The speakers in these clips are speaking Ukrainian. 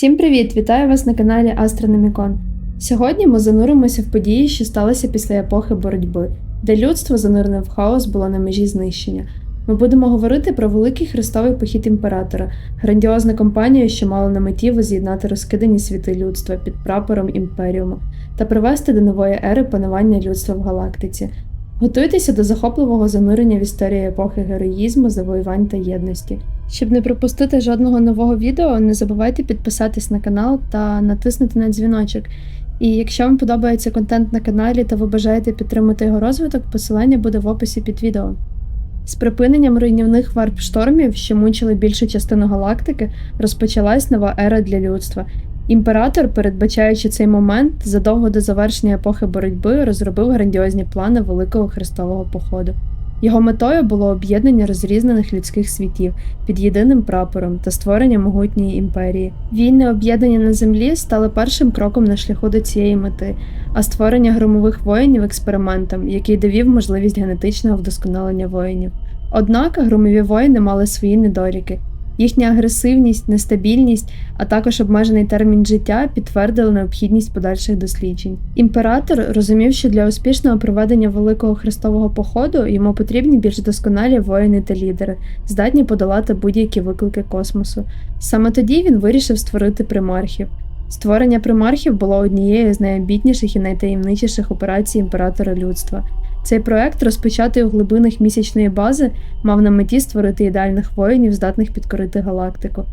Всім привіт! Вітаю вас на каналі Астрономікон. Сьогодні ми зануримося в події, що сталися після епохи боротьби, де людство, занурене в хаос, було на межі знищення. Ми будемо говорити про великий хрестовий похід імператора, грандіозну кампанію, що мала на меті воз'єднати розкидані світи людства під прапором імперіуму та привести до нової ери панування людства в галактиці. Готуйтеся до захопливого занурення в історію епохи героїзму, завоювань та єдності. Щоб не пропустити жодного нового відео, не забувайте підписатись на канал та натиснути на дзвіночок. І якщо вам подобається контент на каналі та ви бажаєте підтримати його розвиток, посилання буде в описі під відео. З припиненням руйнівних варп-штормів, що мучили більшу частину галактики, розпочалась нова ера для людства. Імператор, передбачаючи цей момент, задовго до завершення епохи боротьби розробив грандіозні плани Великого Хрестового походу. Його метою було об'єднання розрізнених людських світів під єдиним прапором та створення могутньої імперії. Війни об'єднання на землі стали першим кроком на шляху до цієї мети, а створення громових воїнів експериментом, який довів можливість генетичного вдосконалення воїнів. Однак громові воїни мали свої недоліки. Їхня агресивність, нестабільність, а також обмежений термін життя підтвердили необхідність подальших досліджень. Імператор розумів, що для успішного проведення великого хрестового походу йому потрібні більш досконалі воїни та лідери, здатні подолати будь-які виклики космосу. Саме тоді він вирішив створити примархів. Створення примархів було однією з найамбітніших і найтаємничіших операцій імператора людства. Цей проект, розпочатий у глибинах місячної бази, мав на меті створити ідеальних воїнів, здатних підкорити галактику.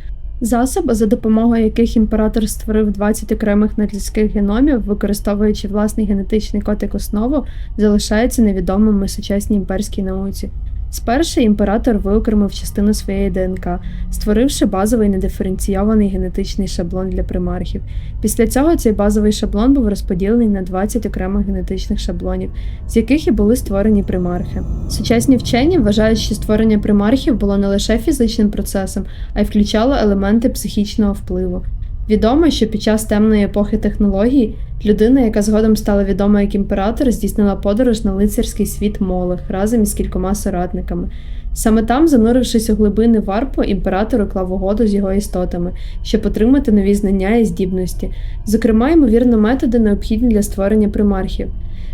Засоби, за допомогою яких імператор створив 20 окремих надлюдських геномів, використовуючи власний генетичний код як основу, залишаються невідомими сучасній імперській науці. Спершу імператор виокремив частину своєї ДНК, створивши базовий недиференційований генетичний шаблон для примархів. Після цього цей базовий шаблон був розподілений на 20 окремих генетичних шаблонів, з яких і були створені примархи. Сучасні вчені вважають, що створення примархів було не лише фізичним процесом, а й включало елементи психічного впливу. Відомо, що під час темної епохи технологій людина, яка згодом стала відома як імператор, здійснила подорож на лицарський світ Молех разом із кількома соратниками. Саме там, занурившись у глибини варпу, імператор уклав угоду з його істотами, щоб отримати нові знання і здібності, зокрема, ймовірно, методи необхідні для створення примархів.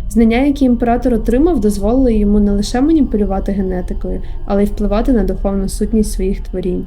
Знання, які імператор отримав, дозволили йому не лише маніпулювати генетикою, але й впливати на духовну сутність своїх творінь.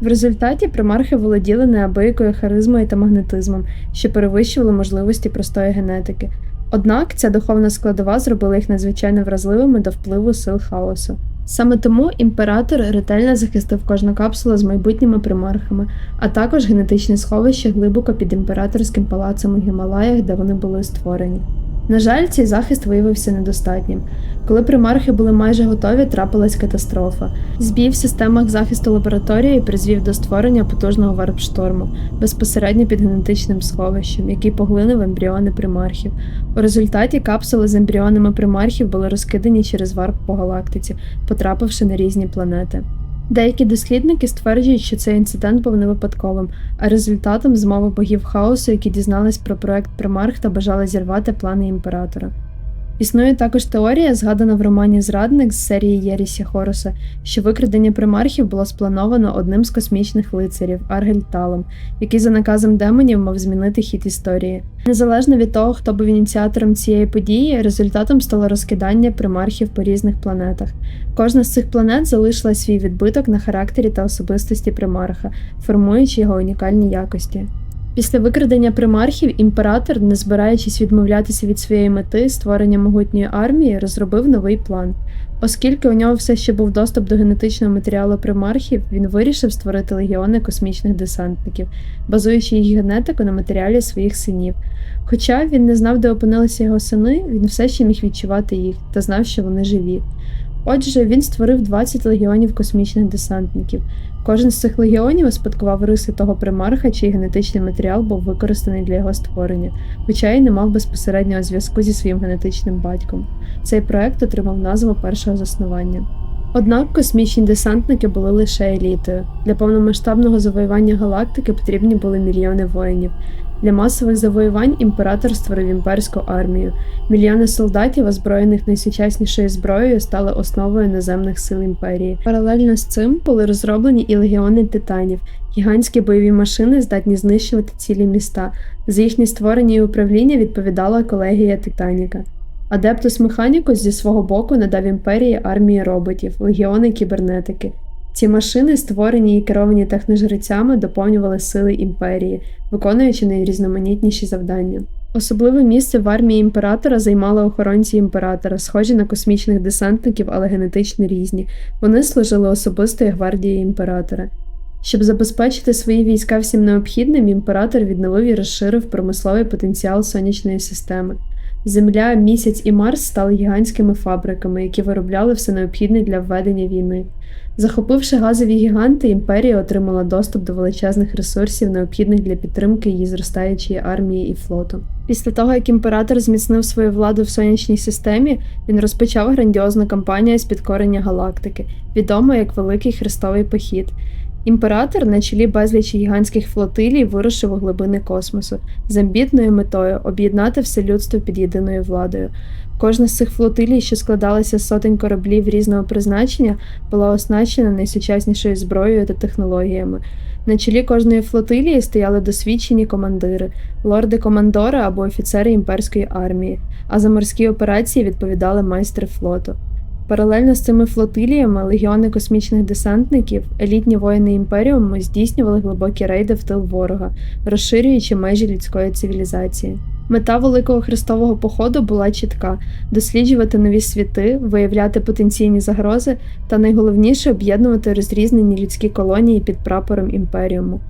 В результаті примархи володіли неабиякою харизмою та магнетизмом, що перевищували можливості простої генетики. Однак ця духовна складова зробила їх надзвичайно вразливими до впливу сил хаосу. Саме тому імператор ретельно захистив кожну капсулу з майбутніми примархами, а також генетичне сховище глибоко під імператорським палацем у Гімалаях, де вони були створені. На жаль, цей захист виявився недостатнім. Коли примархи були майже готові, трапилась катастрофа. Збій в системах захисту лабораторії призвів до створення потужного варп-шторму безпосередньо під генетичним сховищем, який поглинув ембріони примархів. У результаті капсули з ембріонами примархів були розкидані через варп по галактиці, потрапивши на різні планети. Деякі дослідники стверджують, що цей інцидент був не випадковим, а результатом змови богів хаосу, які дізнались про проект Примарх та бажали зірвати плани імператора. Існує також теорія, згадана в романі Зрадник з серії Єрісі Хороса, що викрадення примархів було сплановано одним з космічних лицарів Аргель Талом, який за наказом демонів мав змінити хід історії. Незалежно від того, хто був ініціатором цієї події, результатом стало розкидання примархів по різних планетах. Кожна з цих планет залишила свій відбиток на характері та особистості примарха, формуючи його унікальні якості. Після викрадення примархів імператор, не збираючись відмовлятися від своєї мети створення могутньої армії, розробив новий план. Оскільки у нього все ще був доступ до генетичного матеріалу примархів, він вирішив створити легіони космічних десантників, базуючи їх генетику на матеріалі своїх синів. Хоча він не знав, де опинилися його сини, він все ще міг відчувати їх та знав, що вони живі. Отже, він створив 20 легіонів космічних десантників. Кожен з цих легіонів успадкував риси того примарха, чий генетичний матеріал був використаний для його створення, хоча й не мав безпосереднього зв'язку зі своїм генетичним батьком. Цей проект отримав назву першого заснування. Однак космічні десантники були лише елітою. Для повномасштабного завоювання галактики потрібні були мільйони воїнів. Для масових завоювань імператор створив імперську армію. Мільйони солдатів, озброєних найсучаснішою зброєю, стали основою наземних сил імперії. Паралельно з цим були розроблені і легіони титанів, гігантські бойові машини, здатні знищувати цілі міста. За їхнє створення і управління відповідала колегія Титаніка. Адептус Механікус зі свого боку надав імперії армії роботів, легіони кібернетики. Ці машини, створені і керовані техножрецями, доповнювали сили імперії, виконуючи найрізноманітніші завдання. Особливе місце в армії імператора займали охоронці імператора, схожі на космічних десантників, але генетично різні. Вони служили особистою гвардією імператора. Щоб забезпечити свої війська всім необхідним, імператор відновив і розширив промисловий потенціал сонячної системи. Земля, місяць і Марс стали гігантськими фабриками, які виробляли все необхідне для введення війни. Захопивши газові гіганти, імперія отримала доступ до величезних ресурсів, необхідних для підтримки її зростаючої армії і флоту. Після того, як імператор зміцнив свою владу в сонячній системі, він розпочав грандіозну кампанію з підкорення галактики, відому як Великий Хрестовий Похід. Імператор на чолі безлічі гігантських флотилій вирушив у глибини космосу з амбітною метою об'єднати все людство під єдиною владою. Кожна з цих флотилій, що складалася з сотень кораблів різного призначення, була оснащена найсучаснішою зброєю та технологіями. На чолі кожної флотилії стояли досвідчені командири, лорди-командори або офіцери імперської армії, а за морські операції відповідали майстри флоту. Паралельно з цими флотиліями легіони космічних десантників, елітні воїни імперіуму здійснювали глибокі рейди в тил ворога, розширюючи межі людської цивілізації. Мета Великого Хрестового походу була чітка: досліджувати нові світи, виявляти потенційні загрози та найголовніше об'єднувати розрізнені людські колонії під прапором імперіуму.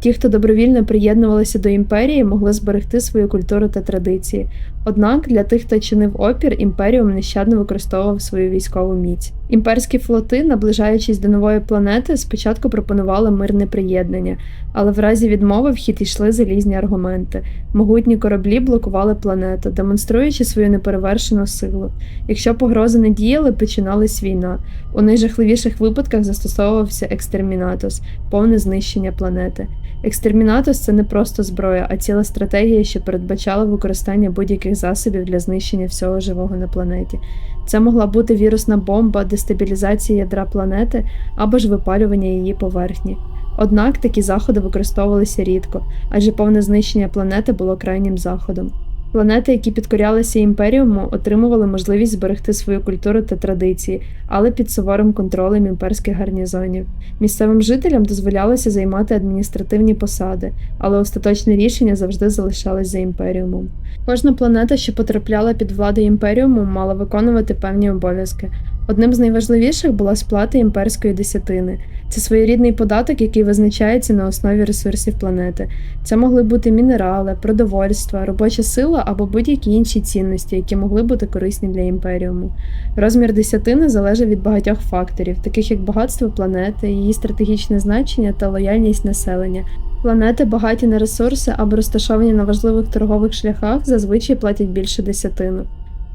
Ті, хто добровільно приєднувалися до імперії, могли зберегти свою культуру та традиції. Однак для тих, хто чинив опір, імперіум нещадно використовував свою військову міць. Імперські флоти, наближаючись до нової планети, спочатку пропонували мирне приєднання, але в разі відмови в хід йшли залізні аргументи. Могутні кораблі блокували планету, демонструючи свою неперевершену силу. Якщо погрози не діяли, починалась війна. У найжахливіших випадках застосовувався екстермінатус, повне знищення планети. Екстермінатус це не просто зброя, а ціла стратегія, що передбачала використання будь-яких засобів для знищення всього живого на планеті. Це могла бути вірусна бомба, дестабілізація ядра планети або ж випалювання її поверхні. Однак такі заходи використовувалися рідко, адже повне знищення планети було крайнім заходом. Планети, які підкорялися імперіуму, отримували можливість зберегти свою культуру та традиції, але під суворим контролем імперських гарнізонів. Місцевим жителям дозволялося займати адміністративні посади, але остаточне рішення завжди залишалось за імперіумом. Кожна планета, що потрапляла під владу імперіуму, мала виконувати певні обов'язки. Одним з найважливіших була сплата імперської десятини. Це своєрідний податок, який визначається на основі ресурсів планети. Це могли бути мінерали, продовольства, робоча сила або будь-які інші цінності, які могли бути корисні для імперіуму. Розмір десятини залежав від багатьох факторів, таких як багатство планети, її стратегічне значення та лояльність населення. Планети, багаті на ресурси або розташовані на важливих торгових шляхах, зазвичай платять більше десятину.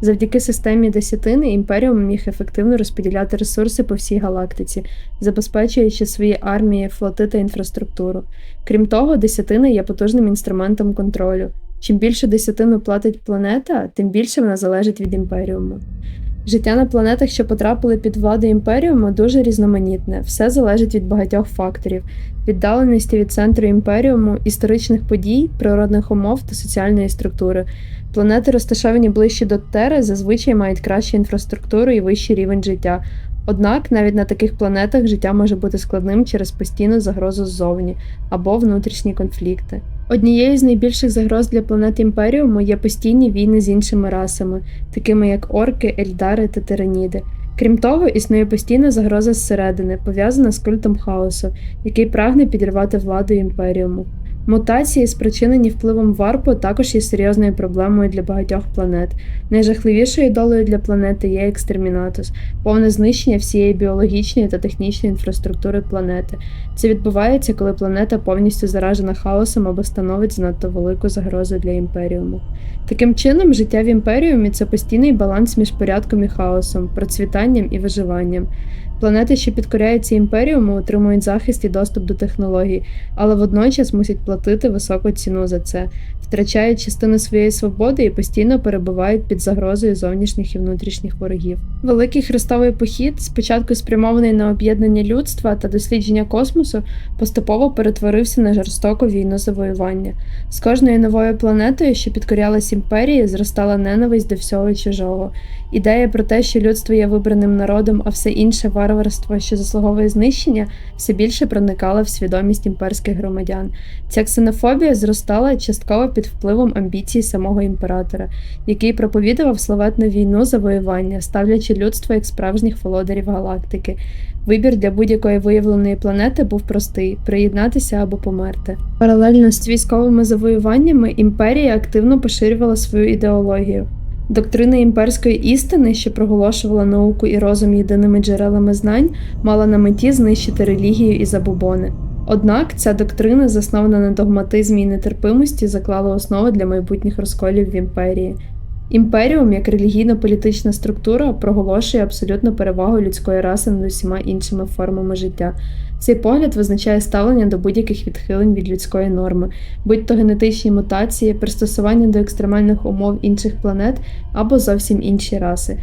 Завдяки системі десятини імперіум міг ефективно розподіляти ресурси по всій галактиці, забезпечуючи свої армії, флоти та інфраструктуру. Крім того, десятина є потужним інструментом контролю. Чим більше десятину платить планета, тим більше вона залежить від імперіуму. Життя на планетах, що потрапили під владу імперіуму, дуже різноманітне, все залежить від багатьох факторів: віддаленості від центру імперіуму, історичних подій, природних умов та соціальної структури. Планети, розташовані ближче до Тери, зазвичай мають кращу інфраструктуру і вищий рівень життя. Однак навіть на таких планетах життя може бути складним через постійну загрозу ззовні або внутрішні конфлікти. Однією з найбільших загроз для планет Імперіуму є постійні війни з іншими расами, такими як орки, ельдари та тираніди. Крім того, існує постійна загроза зсередини, пов'язана з культом хаосу, який прагне підірвати владу імперіуму. Мутації, спричинені впливом варпу, також є серйозною проблемою для багатьох планет. Найжахливішою долею для планети є екстермінатус, повне знищення всієї біологічної та технічної інфраструктури планети. Це відбувається, коли планета повністю заражена хаосом або становить занадто велику загрозу для імперіуму. Таким чином, життя в імперіумі це постійний баланс між порядком і хаосом, процвітанням і виживанням. Планети, що підкоряються імперіуму, отримують захист і доступ до технологій, але водночас мусять платити високу ціну за це, втрачають частину своєї свободи і постійно перебувають під загрозою зовнішніх і внутрішніх ворогів. Великий хрестовий похід, спочатку спрямований на об'єднання людства та дослідження космосу, поступово перетворився на жорстоку війну завоювання. З кожною новою планетою, що підкорялась імперії, зростала ненависть до всього чужого. Ідея про те, що людство є вибраним народом, а все інше варварство, що заслуговує знищення, все більше проникала в свідомість імперських громадян. Ця ксенофобія зростала частково під впливом амбіцій самого імператора, який проповідував славетну війну завоювання, ставлячи людство як справжніх володарів галактики. Вибір для будь-якої виявленої планети був простий приєднатися або померти. Паралельно з військовими завоюваннями імперія активно поширювала свою ідеологію. Доктрина імперської істини, що проголошувала науку і розум єдиними джерелами знань, мала на меті знищити релігію і забобони. Однак ця доктрина, заснована на догматизмі і нетерпимості, заклала основи для майбутніх розколів в імперії. Імперіум, як релігійно-політична структура, проголошує абсолютну перевагу людської раси над усіма іншими формами життя. Цей погляд визначає ставлення до будь-яких відхилень від людської норми, будь то генетичні мутації, пристосування до екстремальних умов інших планет або зовсім інші раси.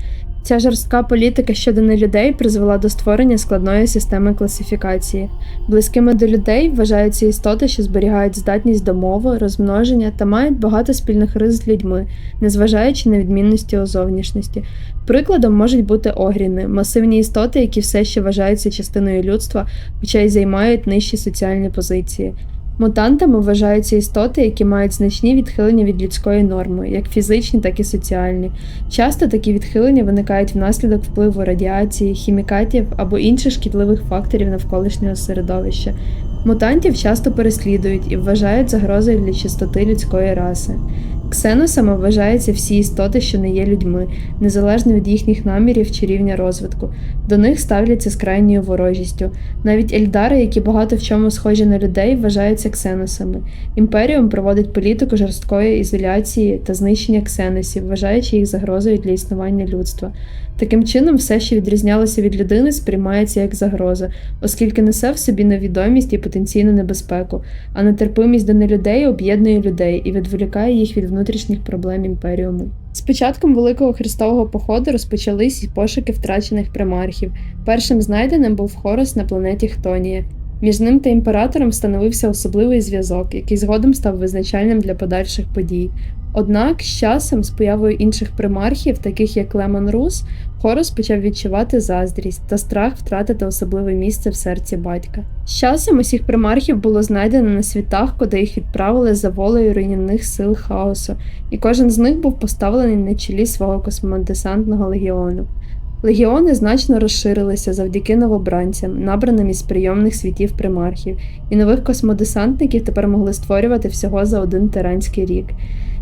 Ця жорстка політика щодо нелюдей призвела до створення складної системи класифікації. Близькими до людей вважаються істоти, що зберігають здатність до мови, розмноження та мають багато спільних рис з людьми, незважаючи на відмінності у зовнішності. Прикладом можуть бути огріни, масивні істоти, які все ще вважаються частиною людства, хоча й займають нижчі соціальні позиції. Мутантами вважаються істоти, які мають значні відхилення від людської норми, як фізичні, так і соціальні. Часто такі відхилення виникають внаслідок впливу радіації, хімікатів або інших шкідливих факторів навколишнього середовища. Мутантів часто переслідують і вважають загрозою для чистоти людської раси. Ксеносами вважаються всі істоти, що не є людьми, незалежно від їхніх намірів чи рівня розвитку. До них ставляться з крайньою ворожістю. Навіть ельдари, які багато в чому схожі на людей, вважаються ксеносами. Імперіум проводить політику жорсткої ізоляції та знищення ксеносів, вважаючи їх загрозою для існування людства. Таким чином, все, що відрізнялося від людини, сприймається як загроза, оскільки несе в собі невідомість і потенційну небезпеку, а нетерпимість до нелюдей об'єднує людей і відволікає їх від внутрішніх проблем імперіуму. З початком Великого Христового походу розпочались і пошуки втрачених примархів. Першим знайденим був Хорос на планеті Хтонія. Між ним та імператором встановився особливий зв'язок, який згодом став визначальним для подальших подій. Однак з часом, з появою інших примархів, таких як Лемон Рус, Хорос почав відчувати заздрість та страх втратити особливе місце в серці батька. З часом усіх примархів було знайдено на світах, куди їх відправили за волею руйнівних сил хаосу, і кожен з них був поставлений на чолі свого космодесантного легіону. Легіони значно розширилися завдяки новобранцям, набраним із прийомних світів примархів, і нових космодесантників тепер могли створювати всього за один тиранський рік.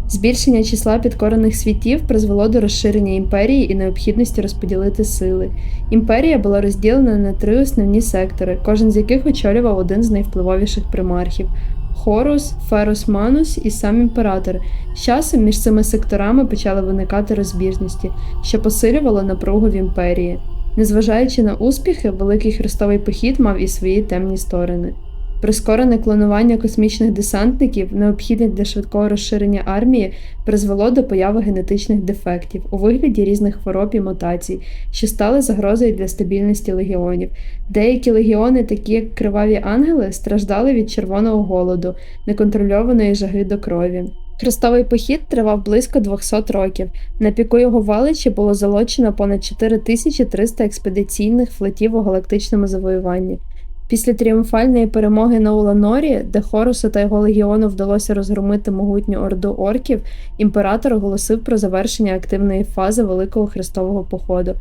Збільшення числа підкорених світів призвело до розширення імперії і необхідності розподілити сили. Імперія була розділена на три основні сектори, кожен з яких очолював один з найвпливовіших примархів. Хорус, Ферус Манус і сам імператор. З часом між цими секторами почали виникати розбіжності, що посилювало напругу в імперії. Незважаючи на успіхи, Великий Хрестовий похід мав і свої темні сторони. Прискорене клонування космічних десантників, необхідне для швидкого розширення армії, призвело до появи генетичних дефектів у вигляді різних хвороб і мутацій, що стали загрозою для стабільності легіонів. Деякі легіони, такі як криваві ангели, страждали від червоного голоду, неконтрольованої жаги до крові. Хрестовий похід тривав близько 200 років. На піку його величі було залучено понад 4300 експедиційних флотів у галактичному завоюванні. Після тріумфальної перемоги на Уланорі, де Хорусу та його легіону вдалося розгромити могутню орду орків, імператор оголосив про завершення активної фази Великого Хрестового походу.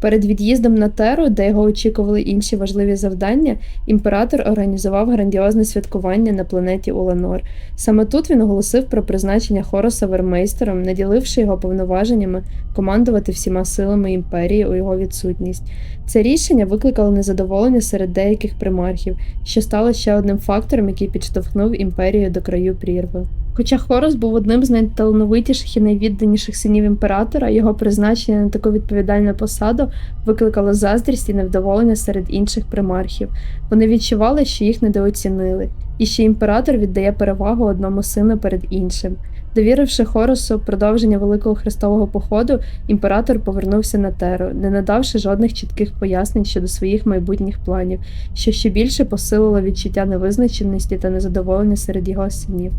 Перед від'їздом на Теру, де його очікували інші важливі завдання, імператор організував грандіозне святкування на планеті Уланор. Саме тут він оголосив про призначення Хороса вермейстером, наділивши його повноваженнями командувати всіма силами імперії у його відсутність. Це рішення викликало незадоволення серед деяких примархів, що стало ще одним фактором, який підштовхнув імперію до краю прірви. Хоча Хорос був одним з найталановитіших і найвідданіших синів імператора, його призначення на таку відповідальну посаду викликало заздрість і невдоволення серед інших примархів. Вони відчували, що їх недооцінили, і що імператор віддає перевагу одному сину перед іншим. Довіривши Хоросу продовження Великого Хрестового походу, імператор повернувся на Теру, не надавши жодних чітких пояснень щодо своїх майбутніх планів, що ще більше посилило відчуття невизначеності та незадоволення серед його синів.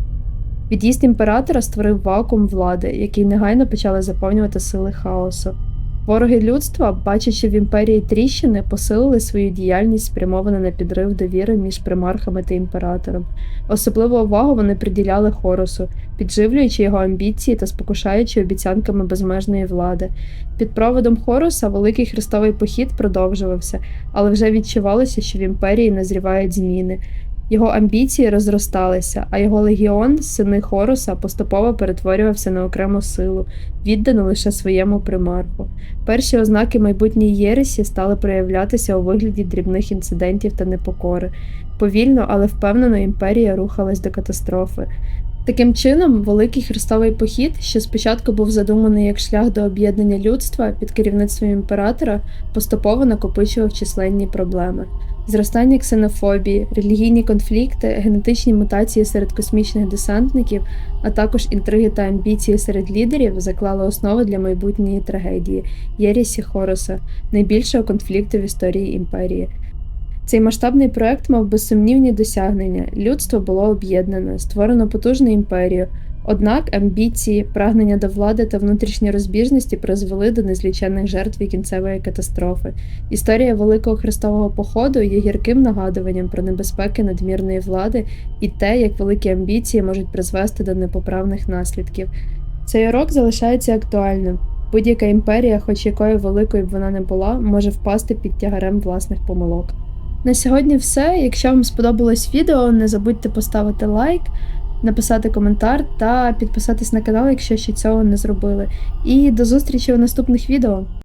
Від'їзд імператора створив вакуум влади, який негайно почали заповнювати сили хаосу. Вороги людства, бачачи в імперії тріщини, посилили свою діяльність, спрямовану на підрив довіри між примархами та імператором. Особливу увагу вони приділяли Хорусу, підживлюючи його амбіції та спокушаючи обіцянками безмежної влади. Під проводом Хоруса великий хрестовий похід продовжувався, але вже відчувалося, що в імперії назрівають зміни. Його амбіції розросталися, а його легіон, сини Хоруса, поступово перетворювався на окрему силу, віддану лише своєму примарху. Перші ознаки майбутньої єресі стали проявлятися у вигляді дрібних інцидентів та непокори. Повільно, але впевнено імперія рухалась до катастрофи. Таким чином, Великий Хрестовий похід, що спочатку був задуманий як шлях до об'єднання людства під керівництвом імператора, поступово накопичував численні проблеми. Зростання ксенофобії, релігійні конфлікти, генетичні мутації серед космічних десантників, а також інтриги та амбіції серед лідерів заклали основи для майбутньої трагедії Єрісі Хороса, найбільшого конфлікту в історії імперії. Цей масштабний проект мав безсумнівні досягнення. Людство було об'єднане, створено потужну імперію. Однак амбіції, прагнення до влади та внутрішні розбіжності призвели до незліченних жертв і кінцевої катастрофи. Історія Великого Хрестового походу є гірким нагадуванням про небезпеки надмірної влади і те, як великі амбіції можуть призвести до непоправних наслідків. Цей урок залишається актуальним. Будь-яка імперія, хоч якою великою б вона не була, може впасти під тягарем власних помилок. На сьогодні все. Якщо вам сподобалось відео, не забудьте поставити лайк, написати коментар та підписатись на канал, якщо ще цього не зробили. І до зустрічі у наступних відео.